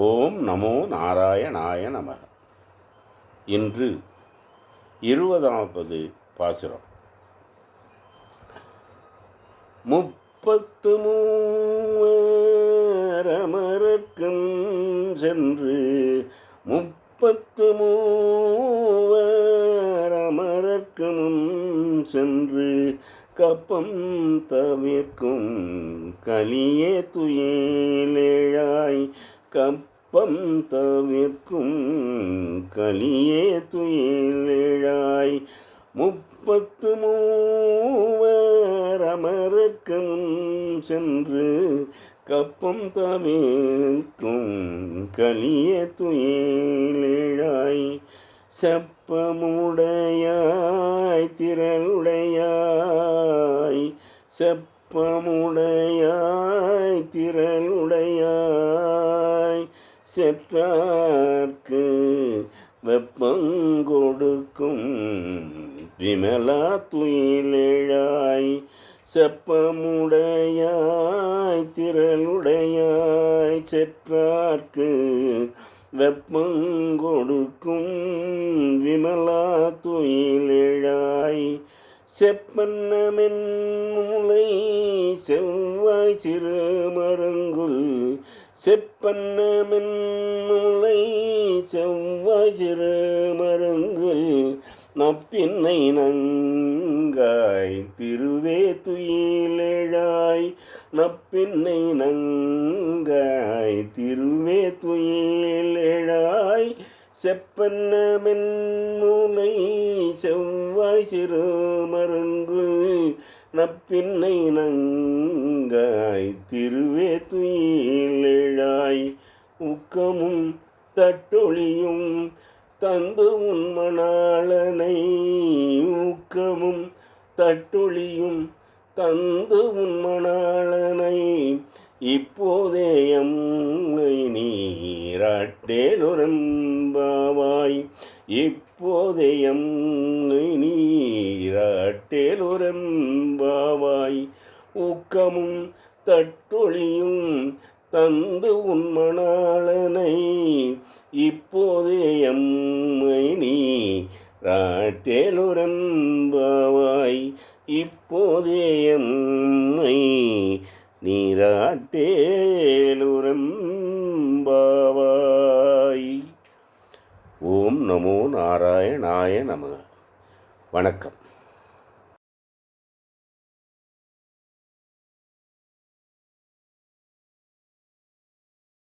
ஓம் நமோ நாராயணாய நம. இன்று இருபதாவது பாசுரம். முப்பத்து மூவரமரக்கும் சென்று முப்பத்து மூவரமரக்கும் சென்று கப்பம் தவிர்க்கும் கலியே துயிலேழாய் கப்பம் தவிர்க்கும் கலியே துயிலேழாய். முப்பத்து மூவர் அமரக்கு முன் சென்று கப்பம் தவிர்க்கும் கலியே துயிலேழாய். செப்பமுடையாய் திரளுடையாய் செப்ப செப்பமுடையாய் திறனுடையாய் செற்றார்க்கு வெப்பம் கொடுக்கும். விமலா துயிலேழாய் செப்பமுடையாய் திரளுடையாய் செற்றார்க்கு வெப்பம் கொடுக்கும். விமலா துயிலேழாய் செப்பன்னமென்முளை செவ்வாய் சிறு மரங்குள் செப்பன்னமென்முளை செவ்வாய் சிறு மரங்குள் நப்பின்னை நங்காய் திருவே துயிலெழாய். நப்பின்னை நங்காய் திருவே துயிலேழாய். செப்பன்னமென்முனை செவ்வாய் சிறு மருங்கு நப்பின்னை நங்காய் திருவே துயிலேழாய் உக்கமும் தட்டொழியும் தந்து உன்மணாளனை ஊக்கமும் தட்டொழியும் தந்து உன்மணாளனை இப்போதே எம்மை நீராட்டேலுரம்பாவாய் இப்போதே எம்மை நீராட்டேலுரம்பாவாய். ஊக்கமும் தட்டொழியும் தந்து உன்மணாளனை இப்போதே நீ ராட்டேலுரம்பாவாய் இப்போதே நீராட்டே ஓம் நமோ நாராயணாய நம. வணக்கம்.